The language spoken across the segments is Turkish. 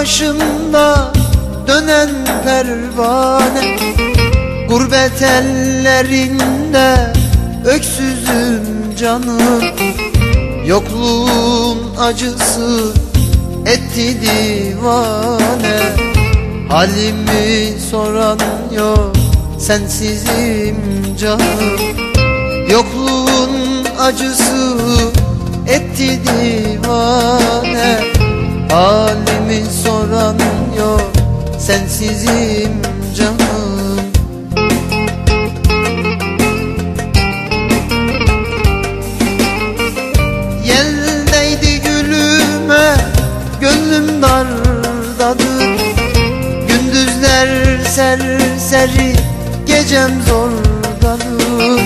başımda dönen pervane Gurbet ellerinde öksüzüm canım Yokluğun acısı etti divane. Halimi soran yok sensizim canım Yokluğun acısı etti divane Halimi soran yok sensizim canım. Yeldeydi gülüme gönlüm dardadır. Gündüzler serseri gecem zordadır.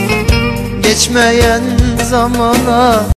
Geçmeyen zamana